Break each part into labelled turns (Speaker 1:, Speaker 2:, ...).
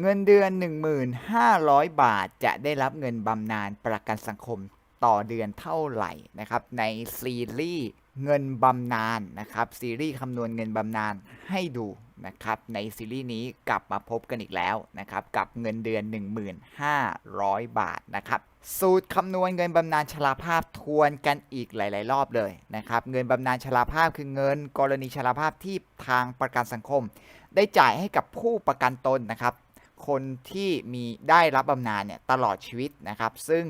Speaker 1: เงินเดือน 1,500 บาทจะได้รับเงินบำนาญประกันสังคมต่อเดือนเท่าไหร่นะครับ ในซีรีส์เงินบำนาญนะครับ ซีรีส์คำนวณเงินบำนาญให้ดูนะครับ ในซีรีส์นี้กลับมาพบกันอีกแล้วนะครับ กับเงินเดือน 1,500 บาทนะครับสูตรคำนวณเงินบำนาญชราภาพทวนกันอีกหลาย ๆ รอบเลยนะครับ เงินบำนาญชราภาพคือเงิน กรณีชราภาพที่ทางประกันสังคม ได้จ่ายให้กับผู้ประกันตนนะครับ คนที่มีได้รับบำนาญเนี่ยตลอดชีวิตนะครับ ซึ่ง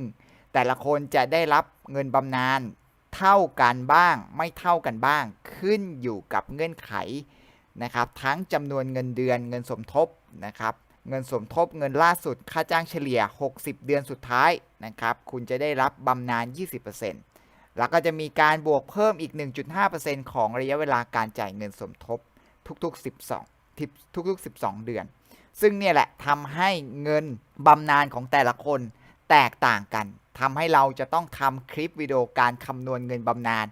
Speaker 1: แต่ละคนจะได้รับเงินบำนาญเท่ากันบ้าง ไม่เท่ากันบ้าง ขึ้นอยู่กับเงื่อนไขนะครับ ทั้งจำนวนเงินเดือนเงินสมทบนะครับ เงินสมทบเงินล่าสุดค่าจ้างเฉลี่ย 60 เดือนสุดท้ายนะครับ คุณจะได้รับบำนาญ 20%แล้วก็จะมีการบวกเพิ่มอีก 1.5%ของระยะเวลาการจ่ายเงินสมทบทุกๆ 12ทุกๆ 12 เดือน ซึ่งเนี่ยแหละทำให้เงินบำนาญของแต่ละคนแตกต่างกันทำให้เราจะต้องทำคลิปวิดีโอการคำนวณเงินบำนาญ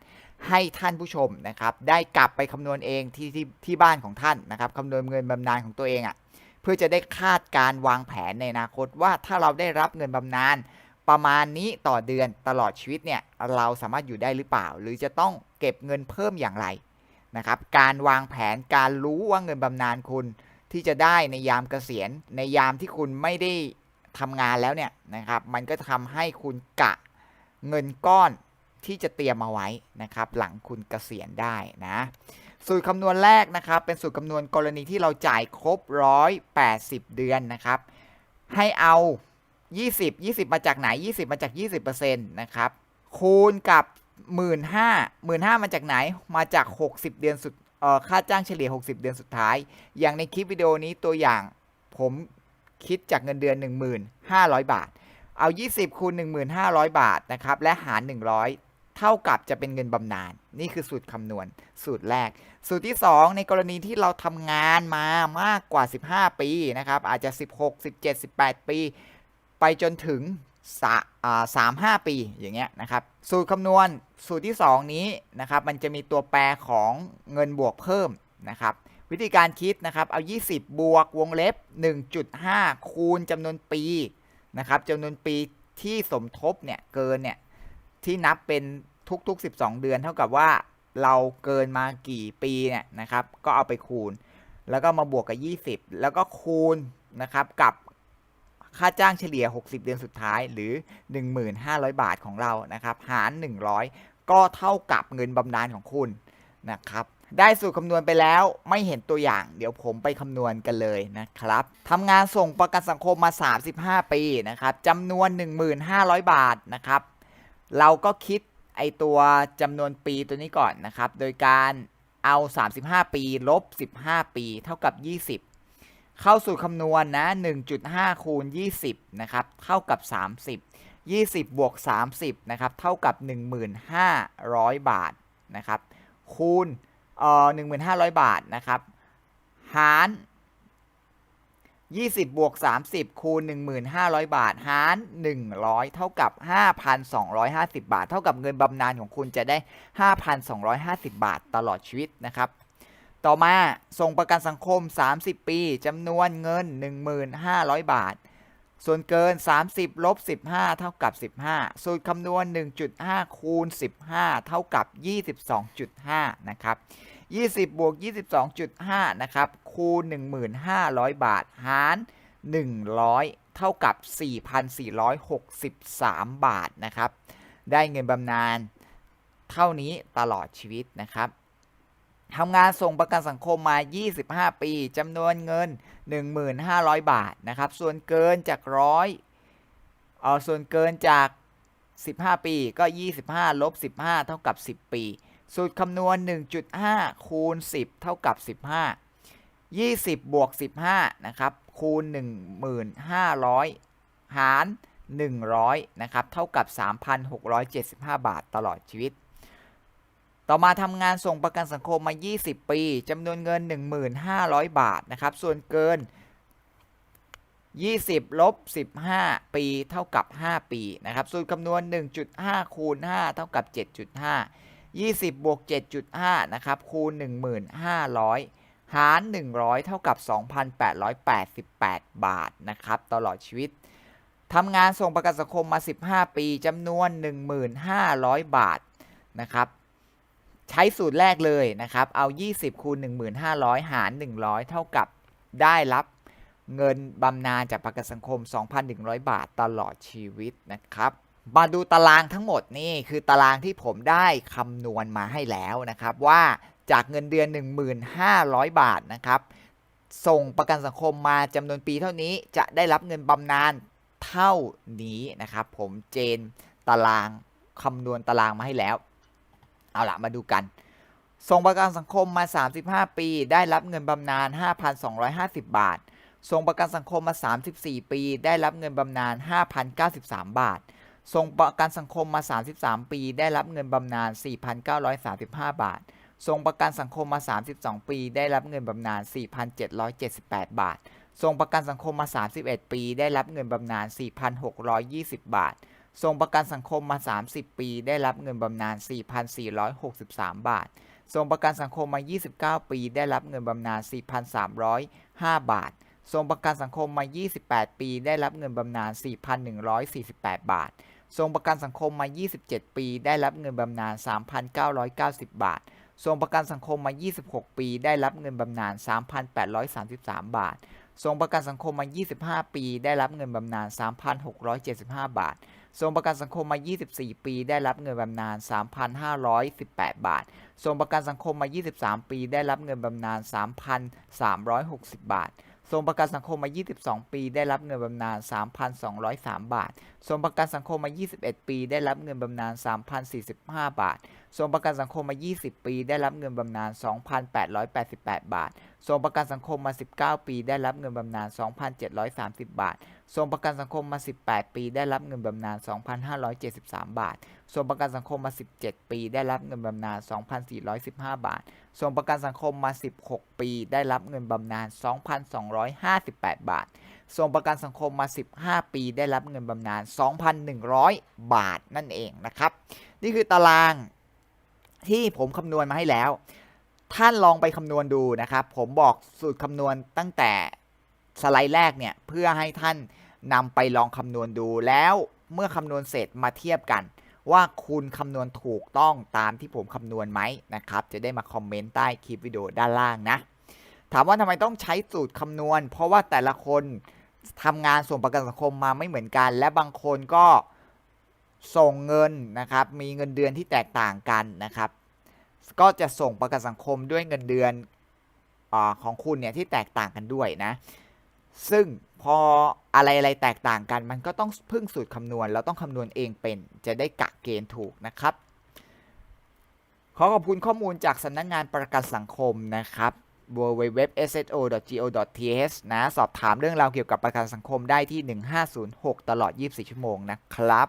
Speaker 1: ให้ท่านผู้ชมนะครับ ได้กลับไปคำนวณเองที่ที่ที่บ้านของท่านนะครับคำนวณเงินบำนาญของตัวเองอะ่ะเพื่อจะได้คาดการวางแผนในอนาคตว่าถ้าเราได้รับเงินบำนาญประมาณนี้ต่อเดือนตลอดชีวิตเนี่ยเราสามารถอยู่ได้หรือเปล่า หรือจะต้องเก็บเงินเพิ่มอย่างไรนะครับ การวางแผนการรู้ว่าเงินบำนาญคุณ ที่จะได้ในยามเกษียณ ในยามที่คุณไม่ได้ทำงานแล้วเนี่ยนะครับ มันก็ทำให้คุณกะเงินก้อนที่จะเตรียมเอาไว้นะครับ หลังคุณเกษียณได้นะสูตรคำนวณแรกนะครับ เป็นสูตรคำนวณกรณีที่เราจ่ายครบ 180 เดือนนะครับ ให้เอา 20 20 มาจากไหน 20 มาจาก 20%นะครับ คูณกับ 15,000 15,000มาจากไหนมาจาก 60 เดือนสุด ค่าจ้างเฉลี่ย 60 เดือนสุดท้าย อย่างในคลิปวิดีโอนี้ตัวอย่างผมคิดจากเงินเดือน 1,500 บาท เอา 20 คูณ 1,500 บาทนะครับ และหาร 100 เท่ากับจะเป็นเงินบำนาญ นี่คือสูตรคำนวณ สูตรแรก สูตรที่ 2 ในกรณีที่เราทำงานมามากกว่า 15 ปีนะครับ อาจจะ 16 17 18 ปี ไปจนถึง สามห้าปีอย่างเงี้ยนะครับ สูตรคำนวณสูตรที่ 2 นี้นะครับ มันจะมีตัวแปรของเงินบวกเพิ่มนะครับ วิธีการคิดนะครับ เอา 20 บวกวงเล็บ 1.5 คูณจำนวนปีนะครับจำนวนปีที่สมทบเนี่ยเกินเนี่ยที่นับเป็นทุกๆ 12 เดือน เท่ากับว่าเราเกินมากี่ปีเนี่ยนะครับ ก็เอาไปคูณ แล้วก็มาบวกกับ 20 แล้วก็คูณนะครับกับ ค่าจ้างเฉลี่ย 60 เดือนสุดท้ายหรือ 1,500 บาทของเรานะครับหาร 100 ก็เท่ากับเงินบำนาญของคุณนะครับได้สูตรคำนวณไปแล้วไม่เห็นตัวอย่าง เดี๋ยวผมไปคำนวณกันเลยนะครับทำงานส่งประกันสังคมมา 35 ปีนะครับจำนวน 1,500 บาทนะครับ เราก็คิดไอตัวจำนวนปีตัวนี้ก่อนนะครับ โดยการเอา 35 ปี ลบ 15 ปี เท่ากับ 20 เข้าสู่คำนวณนะ1.5 คูณ 20 นะครับ เท่ากับ 30 20 บวก 30 นะครับ เท่ากับ 1,500 บาท นะครับ คูณ เอ่อ1,500 บาท นะครับ หาร 20 บวก 30 คูณ 1,500 บาท หาร 100 เท่ากับ 5,250 บาท เท่ากับเงินบำนาญของคุณจะได้ 5,250 บาทตลอดชีวิตนะครับ ต่อมาส่งประกันสังคม 30 ปีจำนวนเงิน 1,500 บาท ส่วนเกิน 30ลบ15 เท่ากับ 15 สูตรคำนวณ 1.5 คูณ 15 เท่ากับ 22.5 นะครับ 20 บวก 22.5 นะครับ คูณ 1,500 บาท หาร 100 เท่ากับ 4,463 บาทนะครับ ได้เงินบำนาญเท่านี้ตลอดชีวิตนะครับ ทำงานส่งประกันสังคมมา 25 ปีจำนวนเงิน 1,500 บาทนะครับ ส่วนเกินจากร้อยเออส่วนเกินจาก 15 ปีก็ 25ลบ15 เท่ากับ 10 ปี สูตรคำนวณ 1.5 คูณ 10 เท่ากับ 15 20 บวก 15 นะครับ คูณ 1,500 หาร 100 นะครับ เท่ากับ 3,675 บาทตลอดชีวิต ต่อมาทำงานส่งประกันสังคมมา 20 ปีจำนวนเงิน 1,500 บาทนะครับ ส่วนเกิน 20ลบ15 ปีเท่ากับ 5 ปีนะครับสูตรคำนวณ 1.5 คูณ 5 เท่ากับ 7.5 20 บวก 7.5 นะครับ คูณ 1,500 หาร 100 เท่ากับ 2,888 บาทนะครับ ตลอดชีวิตทำงานส่งประกันสังคมมา 15 ปีจำนวน 1,500 บาทนะครับ ใช้สูตรแรกเลยนะครับ เอา 20 คูณ 1,500 หาร 100 เท่ากับได้รับเงินบำนาญจากประกันสังคม 2,100 บาทตลอดชีวิตนะครับ มาดูตารางทั้งหมดนี่คือตารางที่ผมได้คำนวณมาให้แล้วนะครับ ว่าจากเงินเดือน 1,500 บาทนะครับ ส่งประกันสังคมมาจำนวนปีเท่านี้จะได้รับเงินบำนาญเท่านี้นะครับ ผมเจนตารางคำนวณตารางมาให้แล้ว เอาละมาดูกัน ส่งประกันสังคมมา 35 ปี ได้รับเงินบำนาญ 5,250 บาท ส่งประกันสังคมมา 34 ปี ได้รับเงินบำนาญ 5,093 บาท ส่งประกันสังคมมา 33 ปี ได้รับเงินบำนาญ 4,935 บาท ส่งประกันสังคมมา 32 ปี ได้รับเงินบำนาญ 4,778 บาท ส่งประกันสังคมมา 31 ปี ได้รับเงินบำนาญ 4,620 บาท ส่งประกันสังคมมา 30 ปี ได้รับเงินบำนาญ 4,463 บาทส่งประกันสังคมมา 29 ปี ได้รับเงินบำนาญ 4,305 บาทส่งประกันสังคมมา 28 ปี ได้รับเงินบำนาญ 4,148 บาทส่งประกันสังคมมา 27 ปี ได้รับเงินบำนาญ 3,990 บาทส่งประกันสังคมมา 26 ปี ได้รับเงินบำนาญ 3,833 บาทส่งประกันสังคมมา 25 ปี ได้รับเงินบำนาญ 3,675 บาท ส่งประกันสังคมมา 24 ปี ได้รับเงินบำนาญ 3,518 บาทส่งประกันสังคมมา 23 ปี ได้รับเงินบำนาญ 3,360 บาทส่งประกันสังคมมา 22 ปี ได้รับเงินบำนาญ 3,203 บาทส่งประกันสังคมมา 21 ปี ได้รับเงินบำนาญ 3,045 บาท ส่งประกันสังคมมา 20 ปี ได้รับเงินบำนาญ 2,888 บาท ส่งประกันสังคมมา 19 ปี ได้รับเงินบำนาญ 2,730 บาท ส่งประกันสังคมมา 18 ปี ได้รับเงินบำนาญ 2,573 บาท ส่งประกันสังคมมา 17 ปี ได้รับเงินบำนาญ 2,415 บาท ส่งประกันสังคมมา 16 ปี ได้รับเงินบำนาญ 2,258 บาท ส่งประกันสังคมมา 15 ปี ได้รับเงินบำนาญ 2,100 บาทนั่นเองนะครับ นี่คือตาราง ที่ผมคำนวณมาให้แล้ว ท่านลองไปคำนวณดูนะครับ ผมบอกสูตรคำนวณตั้งแต่สไลด์แรกเนี่ยเพื่อให้ท่านนำไปลองคำนวณดูแล้วเมื่อคำนวณเสร็จมาเทียบกัน ว่าคุณคำนวณถูกต้องตามที่ผมคำนวณไหมนะครับ จะได้มาคอมเมนต์ใต้คลิปวิดีโอด้านล่างนะ ถามว่าทำไมต้องใช้สูตรคำนวณ เพราะว่าแต่ละคนทำงานส่งประกันสังคมมาไม่เหมือนกัน และบางคนก็ ส่งเงินนะครับ มีเงินเดือนที่แตกต่างกันนะครับ ก็จะส่งประกันสังคมด้วยเงินเดือนอของคุณเนี่ยที่แตกต่างกันด้วยนะ ซึ่งพออะไรอะไรแตกต่างกัน มันก็ต้องพึ่งสูตรคำนวณ เราต้องคำนวณเองเป็น จะได้กะเกณฑ์ถูกนะครับ ขอขอบคุณข้อมูลจากสำนักงงานประกันสังคมนะครับ www.sso.go.th นะ สอบถามเรื่องราวเกี่ยวกับประกันสังคมได้ที่ 1506 ตลอด 24 ชั่วโมงนะครับ